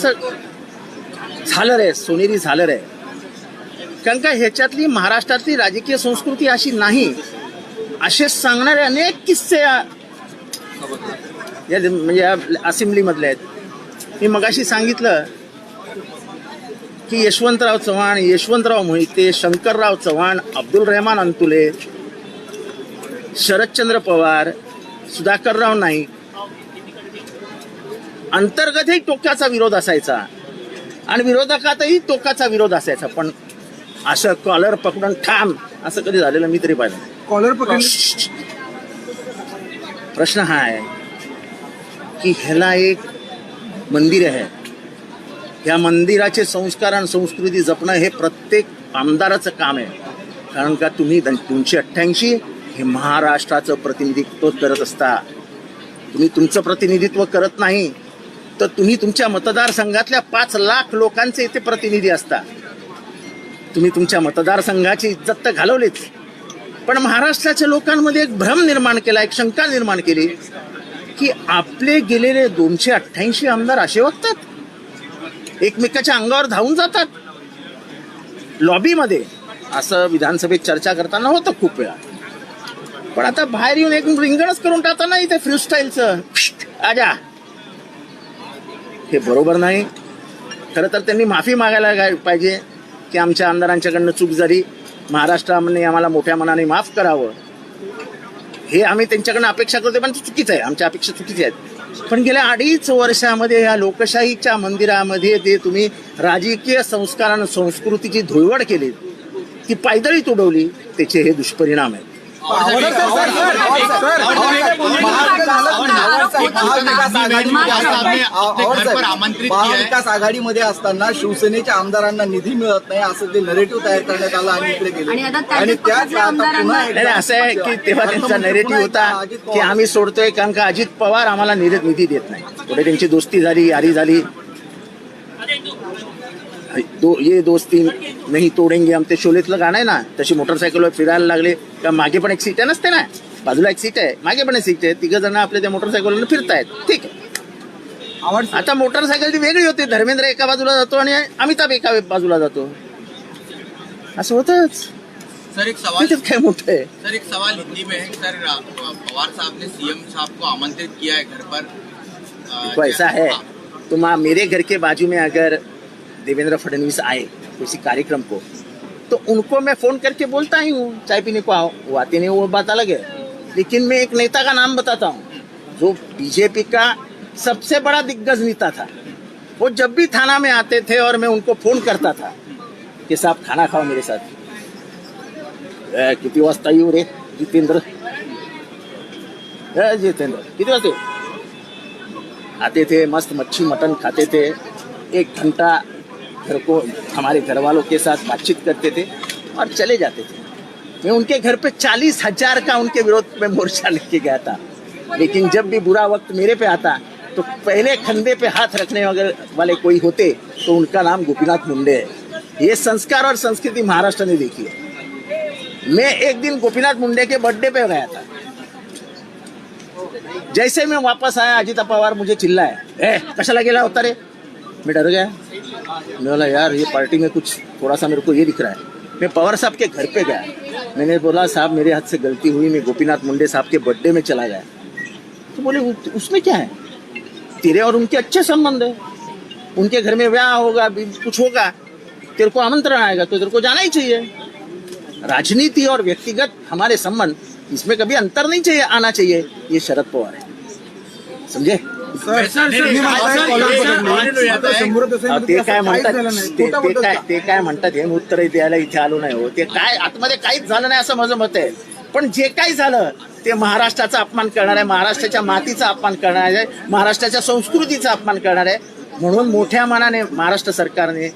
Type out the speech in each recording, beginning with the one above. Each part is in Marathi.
असं झालं रे सोनेरी झालं रे. कारण का ह्याच्यातली महाराष्ट्रातली राजकीय संस्कृती अशी नाही असे सांगणारे अनेक किस्से या या- म्हणजे या असेंब्लीमधले आहेत. मी मगाशी सांगितलं की यशवंतराव चव्हाण यशवंतराव मोहिते शंकरराव चव्हाण अब्दुल रहमान अंतुले शरदचंद्र पवार सुधाकरराव नाईक अंतर्गतही टोकाचा विरोध असायचा. आणि विरोधकातही टोकाचा विरोध असायचा. पण असं कॉलर पकडून ठाम असं कधी झालेलं मी तरी पाहिलं कॉलर पकडून? प्रश्न हा आहे की ह्याला एक मंदिर आहे. या मंदिराचे संस्कार आणि संस्कृती जपणं हे प्रत्येक आमदाराचं काम आहे. कारण का तुम्ही दोनशे अठ्ठ्याऐंशी हे महाराष्ट्राचं प्रतिनिधित्व करत असता. तुम्ही तुमचं प्रतिनिधित्व करत नाही. तर तुम्ही तुमच्या मतदारसंघातल्या पाच लाख लोकांचे इथे प्रतिनिधी असता. तुम्ही तुमच्या मतदारसंघाची इज्जत तर घालवलीच. पण महाराष्ट्राच्या लोकांमध्ये एक भ्रम निर्माण केला एक शंका निर्माण केली की आपले गेलेले दोनशे अठ्ठ्याऐंशी आमदार असे वागतात. एकमेकाच्या अंगावर धावून जातात. लॉबीमध्ये असं विधानसभेत चर्चा करताना होतं खूप वेळा. पण आता बाहेर येऊन एक रिंगणच करून टाकताना इथे फ्री स्टाईलचं आजा. हे बरोबर नाही. खरं तर त्यांनी माफी मागायला काय पाहिजे की आमच्या आमदारांच्याकडनं चूक झाली महाराष्ट्राने आम्हाला मोठ्या मनाने माफ करावं. हे आम्ही त्यांच्याकडनं अपेक्षा करतो पण चुकीचं आहे. आमच्या अपेक्षा चुकीच्या आहेत. पण गेल्या अडीच वर्षामध्ये या लोकशाहीच्या मंदिरामध्ये ते तुम्ही राजकीय संस्कार आणि संस्कृतीची धुळवड केली ती पायदळी तुडवली त्याचे हे दुष्परिणाम आहेत. महाविकास आघाडीमध्ये असताना शिवसेनेच्या आमदारांना निधी मिळत नाही असं ते नरेटिव्ह तयार करण्यात आलं आणि इकडे आणि गेले नाही नाही, असं आहे की तेव्हा त्यांचा नेरेटिव्ह होता की आम्ही सोडतोय कारण का अजित पवार आम्हाला निधी निधी देत नाही. पुढे त्यांची दोस्ती झाली यारी झाली. दो ये दोस्ती नाही तोडेंगे आमचे शोलेतलं गाणं आहे ना? तशी मोटरसायकलवर फिरायला लागले का मागे पण एक सीट आहे नसते ना? बाजूला एक सीट आहे मागे पण एक सीट आहे. तिघ जण आपल्या त्या मोटरसायकलवर फिरतायत. ठीक आहे. आता मोटरसायकल ती वेगळी होती. धर्मेंद्र एका बाजूला जातो आणि अमिताभ एका बाजूला जातो. असं होतच. सर एक सवाल काय मोठं आहे? सर एक सवाल हिंदी में है. सर पवार साहब ने सीएम साहब को आमंत्रित किया है घर पर। ऐसा है। हाँ, तो माँ मेरे घर के बाजू में अगर देवेंद्र फडणवीस आए किसी कार्यक्रम को तो उनको मैं फ़ोन करके बोलता ही हूँ, चाय पीने को आओ। वो आते नहीं, वो बात अलग है। लेकिन मैं एक नेता का नाम बताता हूँ, जो बीजेपी का सबसे बड़ा दिग्गज नेता था। वो जब भी थाना में आते थे और मैं उनको फ़ोन करता था कि साहब, खाना खाओ मेरे साथ। किती वाजता येऊ रे, जितेंद्र। जितेंद्र किती वाजता आते थे, मस्त मच्छी मटन खाते थे। एक घंटा घर को हमारे घर वालों के साथ बातचीत करते थे और चले जाते थे। मैं उनके घर पे चालीस हज़ार का उनके विरोध में मोर्चा लेके गया था। लेकिन जब भी बुरा वक्त मेरे पे आता तो पहले कंधे पे हाथ रखने वाले कोई होते तो उनका नाम गोपीनाथ मुंडे है। ये संस्कार और संस्कृति महाराष्ट्र ने देखी है। मैं एक दिन गोपीनाथ मुंडे के बर्थडे पे गया था। जैसे मैं वापस आया, अजित पवार मुझे चिल्लाए, ए कशाला गेला होता रे मैं डर गया। मैं बोला, यार, ये पार्टी में कुछ थोड़ा सा मेरे को ये दिख रहा है। मैं पवार साहब के घर पे गया। मैंने बोला, साहब, मेरे हाथ से गलती हुई, मैं गोपीनाथ मुंडे साहब के बर्थडे में चला गया। तो बोले उसमें क्या है? तेरे और उनके अच्छे संबंध है। उनके घर में ब्याह होगा कुछ होगा। तेरे को आमंत्रण आएगा तो तेरे को जाना ही चाहिए। राजनीति और व्यक्तिगत हमारे संबंध, इसमें कभी अंतर नहीं चाहिए, आना चाहिए। ये शरद पवार है। समझे? सर ते काय म्हणतात. ते काय? ते काय म्हणतात हे? उत्तर द्यायला इथे आलो नाही हो. ते काय आतमध्ये काहीच झालं नाही असं माझं मत आहे. पण जे काही झालं ते महाराष्ट्राचा अपमान करणार आहे महाराष्ट्राच्या मातीचा अपमान करणार आहे महाराष्ट्राच्या संस्कृतीचा अपमान करणार. आहे म्हणून मोठ्या मनाने महाराष्ट्र सरकारने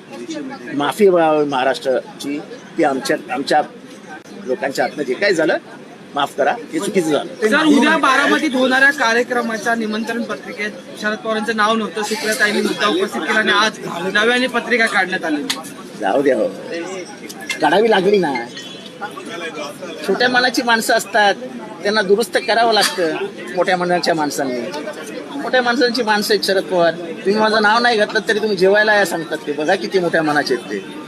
माफी व्हावी महाराष्ट्राची की आमच्या आमच्या लोकांच्या हातनं जे काही झालं माफ करा हे चुकीचं झालं. सर उद्या बारामतीत होणाऱ्या कार्यक्रमाच्या निमंत्रण पत्रिकेत शरद पवारांचं नाव नव्हतं सुप्रियाताईंनी मुद्दा उपस्थित केला आणि आज नव्याने पत्रिका काढण्यात आली. जाऊ द्या हो. काढावी लागली ना. छोट्या मनाची माणसं असतात त्यांना दुरुस्त करावं लागतं मोठ्या मनाच्या माणसांनी. मोठ्या माणसांची माणसं आहेत शरद पवार. तुम्ही माझं नाव नाही घातलं तरी तुम्ही जेवायला या सांगतात ते. बघा किती मोठ्या मनाचे आहेत ते.